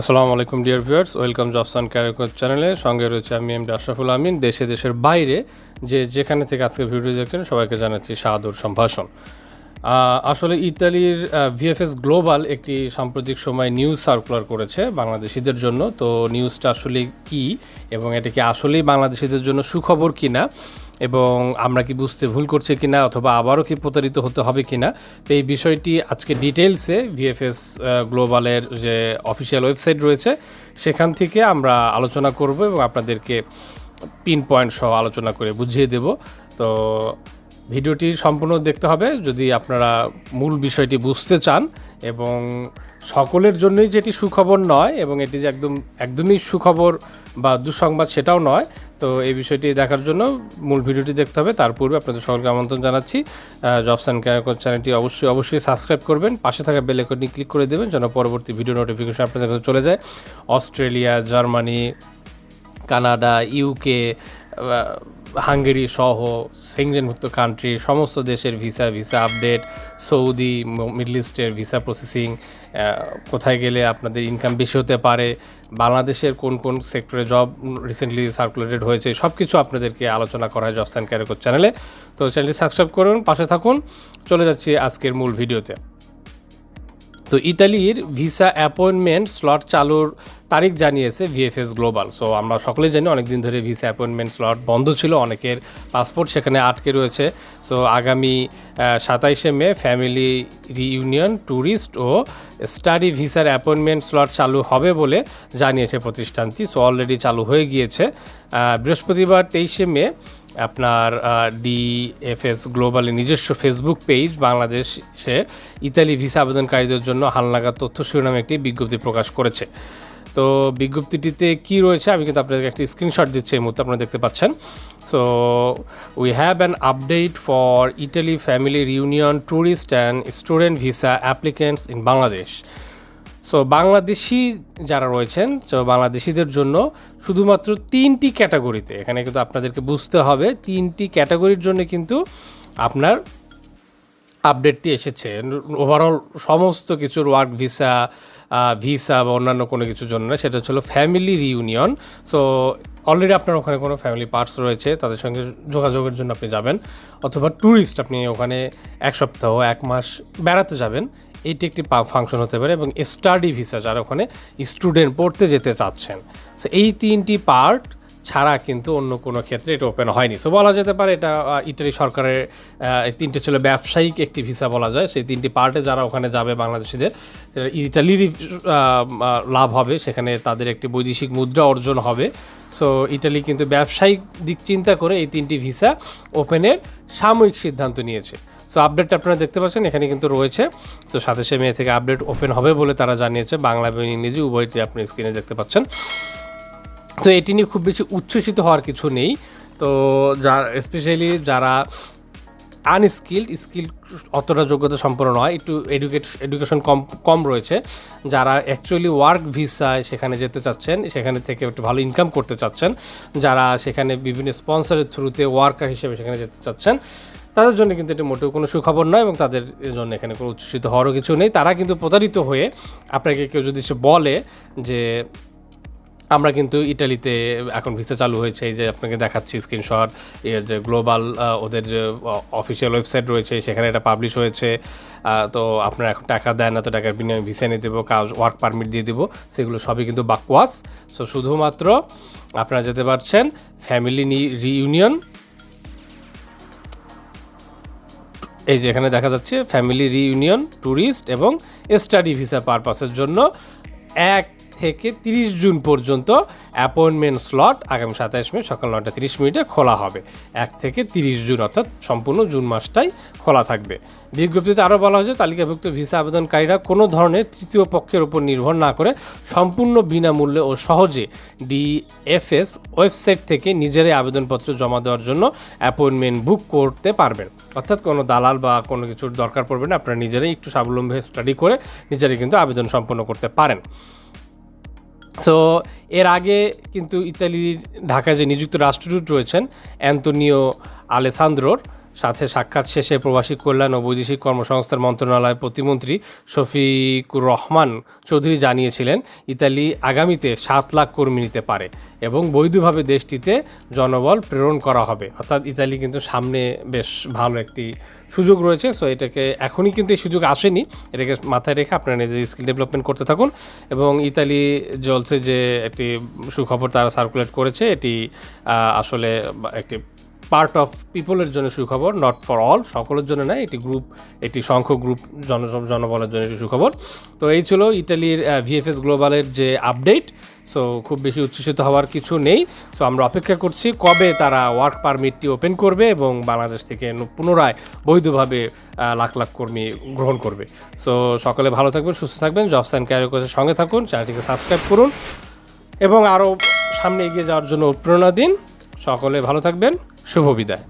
আসসালামু আলাইকুম, dear viewers. Welcome jobs and career চ্যানেলে। সঙ্গে রয়েছে আমি এম আশরাফুল আমিন। দেশে, দেশের বাইরে যে যেখানে থেকে আজকে ভিডিও দেখছেন, সবাইকে জানাচ্ছি সাদর সম্ভাষণ। আসলে ইতালির ভিএফএস গ্লোবাল একটি সাম্প্রতিক সময় নিউজ সার্কুলার করেছে বাংলাদেশিদের জন্য। তো নিউজটা আসলে কি এবং এটা কি আসলেই বাংলাদেশিদের জন্য সুখবর কিনা? এবং আমরা কি বুঝতে ভুল করছি কিনা অথবা আবারও কি প্রতারিত হতে হবে কিনা, তো এই বিষয়টি আজকে ডিটেলসে ভিএফএস গ্লোবালের যে অফিসিয়াল ওয়েবসাইট রয়েছে, সেখান থেকে আমরা আলোচনা করব এবং আপনাদেরকে পিন পয়েন্ট সহ আলোচনা করে বুঝিয়ে দেব। তো ভিডিওটি সম্পূর্ণ দেখতে হবে। যদি আপনারা মূল বিষয়টি বুঝতে চান এবং সকলের জন্যই যেটি সুখবর নয় এবং এটি যে একদম, একদমই সুখবর বা দুঃসংবাদ সেটাও নয় তো এই বিষয়টি দেখার জন্য মূল ভিডিওটি দেখতে হবে। তার পূর্বে আপনাদের সকলকে আমন্ত্রণ জানাচ্ছি। জবস অ্যান্ড ক্যারিয়ার চ্যানেলটি অবশ্যই অবশ্যই সাবস্ক্রাইব করবেন। পাশে থাকা বেল আইকনটি ক্লিক করে দেবেন যেন পরবর্তী ভিডিও নোটিফিকেশন আপনাদের কাছে চলে যায়। Australia, Germany, Canada UK Hungary সহ সেংজেনভুক্ত কান্ট্রি সমস্ত দেশের visa visa update Saudi middle ইস্টের ভিসা প্রসেসিং কোথায় গেলে আপনাদের ইনকাম বেশি হতে পারে, বাংলাদেশের কোন কোন সেক্টরে জব রিসেন্টলি সার্কুলেটেড হয়েছে সব কিছু আপনাদেরকে আলোচনা করা হয় জবস অ্যান্ড ক্যারিকর চ্যানেলে তো চ্যানেলটি সাবস্ক্রাইব করুন, পাশে থাকুন। চলে যাচ্ছি আজকের মূল ভিডিওতে তো। ইতালির ভিসা অ্যাপয়েন্টমেন্ট স্লট চালুর তারিখ জানিয়েছে ভিএফএস গ্লোবাল। সো আমরা সকলেই জানি অনেকদিন ধরে ভিসা অ্যাপয়েন্টমেন্ট স্লট বন্ধ ছিল, অনেকের পাসপোর্ট সেখানে আটকে রয়েছে। সো আগামী সাতাইশে মে ফ্যামিলি রিইউনিয়ন, ট্যুরিস্ট ও স্টাডি ভিসার অ্যাপয়েন্টমেন্ট স্লট চালু হবে বলে জানিয়েছে প্রতিষ্ঠানটি। সো অলরেডি চালু হয়ে গিয়েছে। বৃহস্পতিবার তেইশে মে আপনার ডিএফএস গ্লোবালের নিজস্ব ফেসবুক পেজ, বাংলাদেশে ইতালি ভিসা আবেদনকারীদের জন্য হালনাগাদ তথ্য শিরোনামে একটি বিজ্ঞপ্তি প্রকাশ করেছে। তো বিজ্ঞপ্তিটিতে কি রয়েছে, আমি কিন্তু আপনাদেরকে একটি স্ক্রিনশট দিচ্ছি, এই মুহূর্তে আপনারা দেখতে পাচ্ছেন। So we have an update for Italy family reunion tourist and student visa applicants in Bangladesh so Bangladeshi যারা রয়েছেন তো বাংলাদেশিদের জন্য শুধুমাত্র তিনটি ক্যাটাগরিতে, এখানে কিন্তু আপনাদেরকে বুঝতে হবে, তিনটি ক্যাটাগরির জন্য কিন্তু আপনার আপডেটটি এসেছে। ওভারঅল সমস্ত কিছুর ওয়ার্ক ভিসা ভিসা বা অন্যান্য কোনো কিছুর জন্য না, সেটা হচ্ছিল ফ্যামিলি রিউনিয়ন সো অলরেডি আপনার ওখানে কোনো ফ্যামিলি পার্টস রয়েছে, তাদের সঙ্গে যোগাযোগের জন্য আপনি যাবেন, অথবা ট্যুরিস্ট আপনি ওখানে এক সপ্তাহ, এক মাস বেড়াতে যাবেন, এটি একটি ফাংশন হতে পারে এবং স্টাডি ভিসা যারা ওখানে স্টুডেন্ট পড়তে যেতে চাচ্ছেন। সো এই তিনটি পার্ট ছাড়া কিন্তু অন্য কোনো ক্ষেত্রে এটা ওপেন হয়নি। সো বলা যেতে পারে এটা ইটালি সরকারের এই তিনটে ছিল ব্যবসায়িক একটি ভিসা বলা যায়। সেই তিনটি পার্টে যারা ওখানে যাবে বাংলাদেশিদের আহ, লাভ হবে। সেখানে তাদের একটি বৈদেশিক মুদ্রা অর্জন হবে। সো ইটালি কিন্তু ব্যবসায়িক দিক চিন্তা করে এই তিনটি ভিসা ওপেনের সাময়িক সিদ্ধান্ত নিয়েছে। সো আপডেটটা আপনারা দেখতে পাচ্ছেন এখানে কিন্তু রয়েছে। তো সাতাশে মে থেকে আপডেট ওপেন হবে বলে তারা জানিয়েছে। বাংলা এবং ইংরেজি উভয়টি আপনি স্ক্রিনে দেখতে পাচ্ছেন। তো এটি নিয়ে খুব বেশি উচ্ছ্বসিত হওয়ার কিছু নেই। তো যা স্পেশালি যারা আনস্কিল্ড স্কিল অতটা যোগ্যতা সম্পন্ন নয়, একটু এডুকেট এডুকেশন কম কম রয়েছে। যারা অ্যাকচুয়ালি ওয়ার্ক ভিসায় সেখানে যেতে চাচ্ছেন, সেখানে থেকে একটু ভালো ইনকাম করতে চাচ্ছেন, যারা সেখানে বিভিন্ন স্পন্সরের থ্রুতে ওয়ার্কার হিসেবে সেখানে যেতে চাচ্ছেন, তাদের জন্য কিন্তু এটা মোটেও কোনো সুখবর নয় এবং তাদের জন্য এখানে কোনো উচ্ছ্বসিত হওয়ারও কিছু নেই। তারা কিন্তু প্রতারিত হয়ে আপনাকে কেউ যদি সে বলে যে আমরা কিন্তু ইটালিতে এখন ভিসা চালু হয়েছে, এই যে আপনাকে দেখাচ্ছি স্ক্রিনশট এর যে গ্লোবাল ওদের যে অফিসিয়াল ওয়েবসাইট রয়েছে, সেখানে এটা পাবলিশ হয়েছে। তো আপনারা এখন টাকা দেন না তো টাকার বিনিময়ে ভিসা নিয়ে দেবো, কাজ ওয়ার্ক পারমিট দিয়ে দেবো, সেগুলো সবই কিন্তু বাকওয়াস। সো শুধুমাত্র আপনারা যেতে পারছেন ফ্যামিলি রিইউনিয়ন এই যে এখানে দেখা যাচ্ছে ফ্যামিলি রিইউনিয়ন ট্যুরিস্ট এবং স্টাডি ভিসা পারপাসের জন্য এক থেকে তিরিশ জুন পর্যন্ত অ্যাপয়েন্টমেন্ট স্লট আগামী সাতাশ মে সকাল নটা তিরিশ মিনিটে খোলা হবে। এক থেকে তিরিশ জুন অর্থাৎ সম্পূর্ণ জুন মাসটাই খোলা থাকবে। বিজ্ঞপ্তিতে আরও বলা হয়েছে, তালিকাভুক্ত ভিসা আবেদনকারীরা কোনো ধরনের তৃতীয় পক্ষের উপর নির্ভর না করে সম্পূর্ণ বিনামূল্যে ও সহজে ডিএফএস ওয়েবসাইট থেকে নিজেরাই আবেদনপত্র জমা দেওয়ার জন্য অ্যাপয়েন্টমেন্ট বুক করতে পারবেন। অর্থাৎ কোনো দালাল বা কোনো কিছুর দরকার পড়বে না, আপনারা নিজেরাই একটু স্বাবলম্বী স্টাডি করে নিজেরাই কিন্তু আবেদন সম্পন্ন করতে পারেন। সো এর আগে কিন্তু ইতালির ঢাকায় যে নিযুক্ত রাষ্ট্রদূত রয়েছেন অ্যান্তোনিও আলেসান্দ্রোর সাথে সাক্ষাৎ শেষে প্রবাসী কল্যাণ ও বৈদেশিক কর্মসংস্থান মন্ত্রণালয় প্রতিমন্ত্রী শফিকুর রহমান চৌধুরী জানিয়েছিলেন, ইতালি আগামীতে সাত লাখ কর্মী নিতে পারে এবং বৈধভাবে দেশটিতে জনবল প্রেরণ করা হবে। অর্থাৎ ইতালি কিন্তু সামনে বেশ ভালো একটি সুযোগ রয়েছে সো এটাকে এখনই কিন্তু এই সুযোগ আসেনি। এটাকে মাথায় রেখে আপনারা নিজের স্কিল ডেভেলপমেন্ট করতে থাকুন এবং ইতালি জলসে যে একটি সুখবর তারা সার্কুলেট করেছে, এটি আসলে একটি পার্ট অফ পিপলের জন্য সুখবর নট ফর অল সকলের জন্য নয়, এটি গ্রুপ একটি সংখ্যক গ্রুপ জন জনবলের জন্য একটি সুখবর। তো এই ছিল ইটালির ভিএফএস গ্লোবালের যে আপডেট সো খুব বেশি উচ্ছ্বসিত হওয়ার কিছু নেই। সো আমরা অপেক্ষা করছি কবে তারা ওয়ার্ক পারমিটটি ওপেন করবে এবং বাংলাদেশ থেকে পুনরায় বৈধভাবে লাখ লাখ কর্মী গ্রহণ করবে। সো সকলে ভালো থাকবেন, সুস্থ থাকবেন জবস অ্যান্ড ক্যারিয়ার সঙ্গে থাকুন, চ্যানেলটিকে সাবস্ক্রাইব করুন এবং আরও সামনে এগিয়ে যাওয়ার জন্য প্রেরণা দিন। সকলে ভালো থাকবেন। শুভ বিদায়।